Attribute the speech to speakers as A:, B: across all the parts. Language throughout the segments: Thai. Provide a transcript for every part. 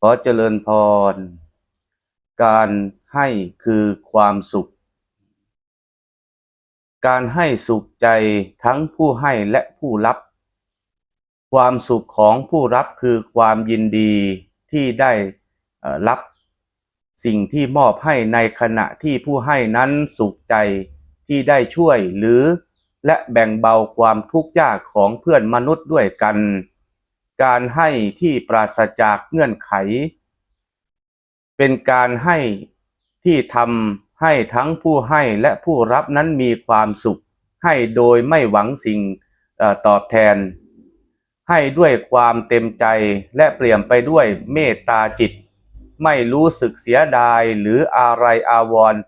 A: ขอเจริญพร การให้คือความสุข การให้สุขใจทั้งผู้ให้และผู้รับ ความสุขของผู้รับคือความยินดีที่ได้รับสิ่งที่มอบให้ในขณะที่ผู้ให้นั้นสุขใจที่ได้ช่วยหรือและแบ่งเบาความทุกข์ยากของเพื่อนมนุษย์ด้วยกัน การให้ที่ปราศจากเงื่อนไข เป็นการให้ที่ทำให้ทั้งผู้ให้และผู้รับนั้นมีความสุข ให้โดยไม่หวังสิ่งอตอบแทน ให้ด้วยความเต็มใจและเปลี่ยนไปด้วยเมตตาจิต ไม่รู้สึกเสียดายหรืออะไรอาวรณ์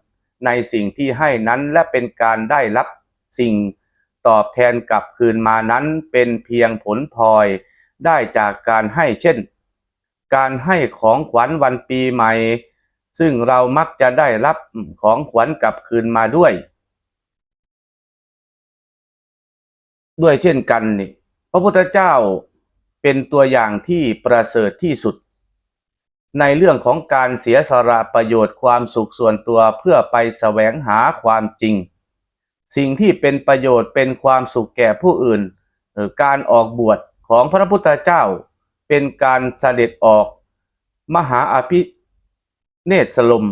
A: ในสิ่งที่ให้นั้นและเป็นการได้รับสิ่งตอบแทนกลับคืนมานั้นเป็นเพียงผลพลอย ได้จากการให้เช่น การให้ของขวัญวันปีใหม่ ซึ่งเรามักจะได้รับของขวัญกลับคืนมาด้วย ด้วยเช่นกันนี่พระพุทธเจ้าเป็นตัวอย่างที่ประเสริฐที่สุด ในเรื่องของการเสียสละประโยชน์ความสุขส่วนตัวเพื่อไปแสวงหาความจริง สิ่งที่เป็นประโยชน์เป็นความสุขแก่ผู้อื่นการออกบวช ของพระพุทธเจ้าเป็นการเสด็จออกมหาอภิเนศสลม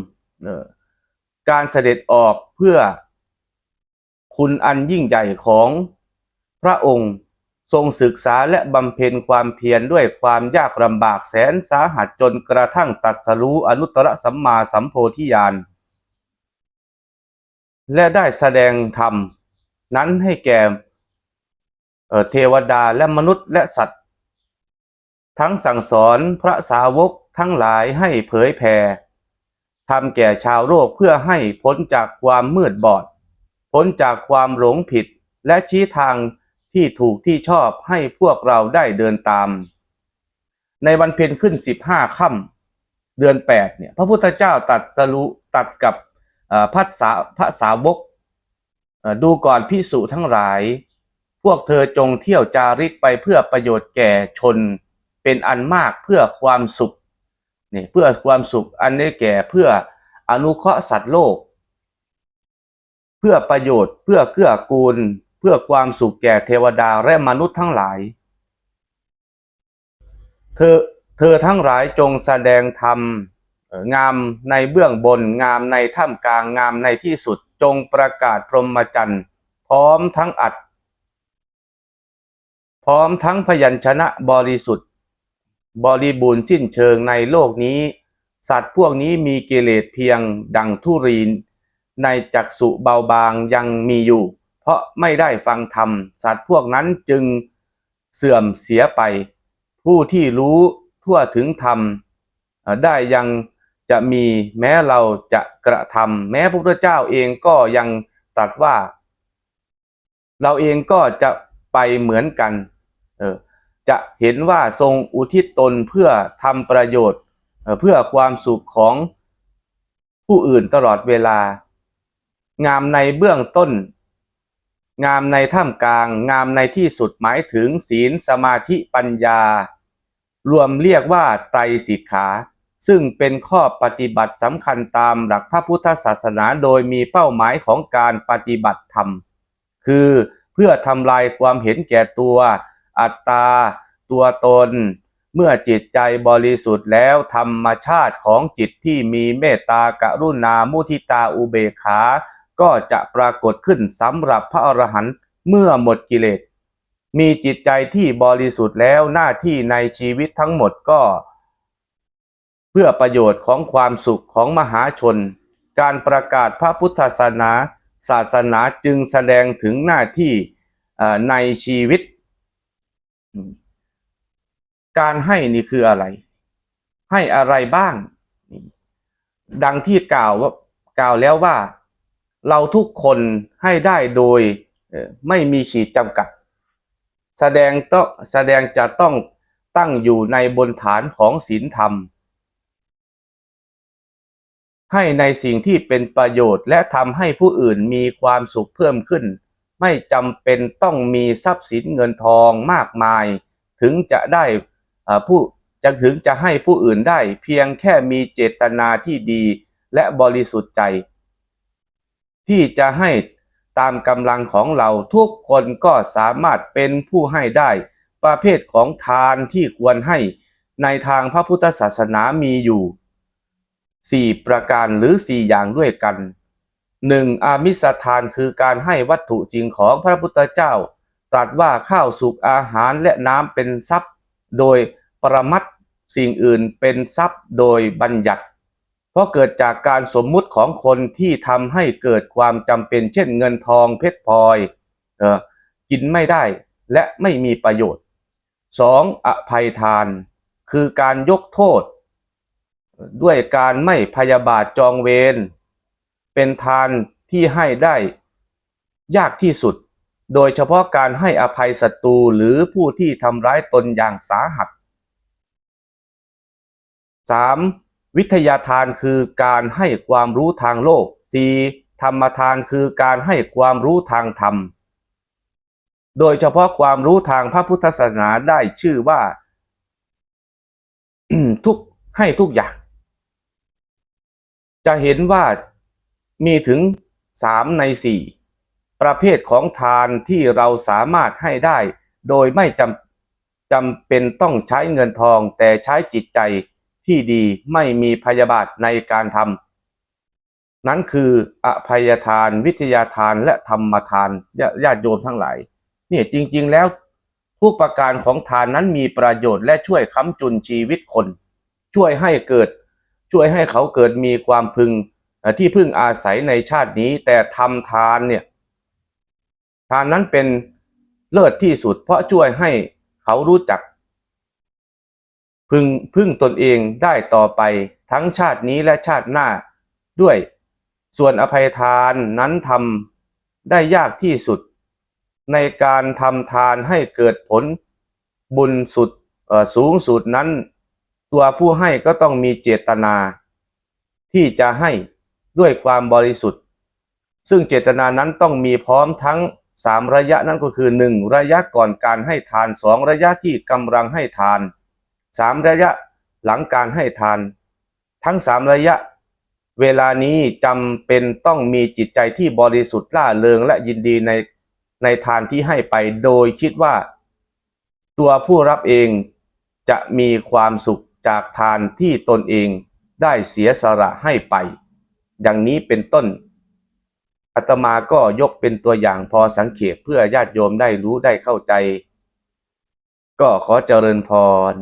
A: การเสด็จออกเพื่อคุณอันยิ่งใหญ่ของพระองค์ทรงศึกษาและบำเพ็ญความเพียรด้วยความยากลำบากแสนสาหัสจนกระทั่งตัดสรู้อนุตตรสัมมาสัมโพธิญาณและได้แสดงธรรมนั้นให้แก่ เทวดาและมนุษย์และสัตว์ ทั้งสั่งสอนพระสาวกทั้งหลายให้เผยแผ่ทำแก่ชาวโลกเพื่อให้พ้นจากความมืดบอด พ้นจากความหลงผิดและชี้ทางที่ถูกที่ชอบให้พวกเราได้เดินตาม ในวันเพ็ญขึ้นสิบห้าค่ำเดือนแปดเนี่ย พระพุทธเจ้าตัดสรุตัดกับพระสาพระสาวกดูก่อนพิสุทั้งหลาย พวกเธอจงเที่ยวจาริกไปเพื่อประโยชน์แก่ชนเป็นอันมากเพื่อความสุขนี่เพื่อความสุขอันนี้แก่เพื่ออนุเคราะห์สัตว์โลก เพื่อประโยชน์เพื่อเกื้อกูล เพื่อความสุขแก่เทวดาและมนุษย์ทั้งหลาย เธอเธอทั้งหลายจงแสดงธรรมงามในเบื้องบนงามในท่ามกลางงามในที่สุดจงประกาศพรหมจรรย์ พร้อมทั้งอัด พร้อมทั้งพยัญชนะบริสุทธิ์ บริบูรณ์สิ้นเชิงในโลกนี้ สัตว์พวกนี้มีกิเลสเพียงดังทุรีน ในจักสุเบาบางยังมีอยู่ เพราะไม่ได้ฟังธรรม สัตว์พวกนั้นจึงเสื่อมเสียไป ผู้ที่รู้ทั่วถึงธรรม ได้ยังจะมีแม้เราจะกระทำแม้พระพุทธเจ้าเองก็ยังตรัสว่า เราเองก็จะไปเหมือนกัน เออจะเห็นว่าทรงอุทิศตนเพื่อทำประโยชน์เอ่อเพื่อความสุขของผู้อื่นตลอดเวลา งามในเบื้องต้น งามในท่ามกลาง งามในที่สุดหมายถึงศีลสมาธิปัญญา รวมเรียกว่าไตรสิกขา ซึ่งเป็นข้อปฏิบัติสำคัญตามหลักพระพุทธศาสนาโดยมีเป้าหมายของการปฏิบัติธรรม คือเพื่อทำลายความเห็นแก่ตัว อัตตา ตัวตน เมื่อจิตใจบริสุทธิ์แล้วธรรมชาติของจิตที่มีเมตตากรุณา มุทิตาอุเบกขา ก็จะปรากฏขึ้นสำหรับพระอรหันต์เมื่อหมดกิเลส มีจิตใจที่บริสุทธิ์แล้วหน้าที่ในชีวิตทั้งหมดก็ เพื่อประโยชน์ของความสุขของมหาชน การประกาศพระพุทธศาสนา ศาสนาจึงแสดงถึงหน้าที่ในชีวิต การให้นี่คืออะไร ให้อะไรบ้าง ดังที่กล่าวว่ากล่าวแล้วว่า เราทุกคนให้ได้โดยไม่มีขีดจำกัด แสดงต้องแสดงจะต้องตั้งอยู่ในบนฐานของศีลธรรม ให้ในสิ่งที่เป็นประโยชน์และทำให้ผู้อื่นมีความสุขเพิ่มขึ้น ไม่จำเป็นต้องมีทรัพย์สินเงินทองมากมาย ถึงจะได้ผู้จะถึงจะให้ผู้อื่นได้ เพียงแค่มีเจตนาที่ดีและบริสุทธิ์ใจ ที่จะให้ตามกำลังของเราทุกคนก็สามารถเป็นผู้ให้ได้ ประเภทของทานที่ควรให้ในทางพระพุทธศาสนามีอยู่สี่ประการหรือสี่อย่างด้วยกัน หนึ่งอามิสทานคือการให้วัตถุสิ่งของพระพุทธเจ้า ตรัสว่าข้าวสุกอาหารและน้ำเป็นทรัพย์ โดยปรมัตถ์สิ่งอื่นเป็นทรัพย์โดยบัญญัติ เพราะเกิดจากการสมมุติของคนที่ทำให้เกิดความจำเป็น เช่นเงินทองเพชรพลอยออกินไม่ได้และไม่มีประโยชน์ 2. อภัยทาน คือการยกโทษ ด้วยการไม่พยาบาทจองเวร เป็นทานที่ให้ได้ยากที่สุด โดยเฉพาะการให้อภัยศัตรูหรือผู้ที่ทำร้ายตนอย่างสาหัส 3. วิทยาทานคือการให้ความรู้ทางโลก 4. ธรรมทานคือการให้ความรู้ทางธรรม โดยเฉพาะความรู้ทางพระพุทธศาสนาได้ชื่อว่าทุกให้ทุกอย่าง จะเห็นว่า มีถึงสามในสี่ประเภทของทานที่เราสามารถให้ได้ โดยไม่จำจำเป็นต้องใช้เงินทองแต่ใช้จิตใจที่ดีไม่มีพยาบาทในการทำนั้นคืออภัยทานวิทยาทานและธรรมทานญาญาติโยมทั้งหลายเนี่ยจริง ๆ แล้วทุกประการของทานนั้นมีประโยชน์และช่วยค้ำจุนชีวิตคน ช่วยให้เกิด ช่วยให้เขาเกิดมีความพึง ที่พึ่งอาศัยในชาตินี้ แต่ทำทานเนี่ยทานนั้นเป็นเลิศที่สุด เพราะช่วยให้เขารู้จัก พึงพึ่งตนเองได้ต่อไปทั้งชาตินี้และชาติหน้าด้วย ส่วนอภัยทานนั้นทำได้ยากที่สุด ในการทำทานให้เกิดผลบุญสุดสูงสุดนั้น ตัวผู้ให้ก็ต้องมีเจตนา ที่จะให้ ด้วยความบริสุทธิ์ ซึ่งเจตนานั้นต้องมีพร้อมทั้งสามระยะนั่นก็คือหนึ่งระยะก่อนการให้ทานสองระยะที่กำลังให้ทานสามระยะหลังการให้ทาน ทั้งสามระยะ เวลานี้จำเป็นต้องมีจิตใจที่บริสุทธิ์ล่าเริงและยินดีในในทานที่ให้ไปโดยคิดว่า ตัวผู้รับเองจะมีความสุขจากทานที่ตนเองได้เสียสละให้ไป อย่างนี้เป็นต้นอาตมาก็ยกเป็นตัวอย่างพอสังเขปเพื่อญาติโยมได้รู้ได้เข้าใจ ก็ขอเจริญพร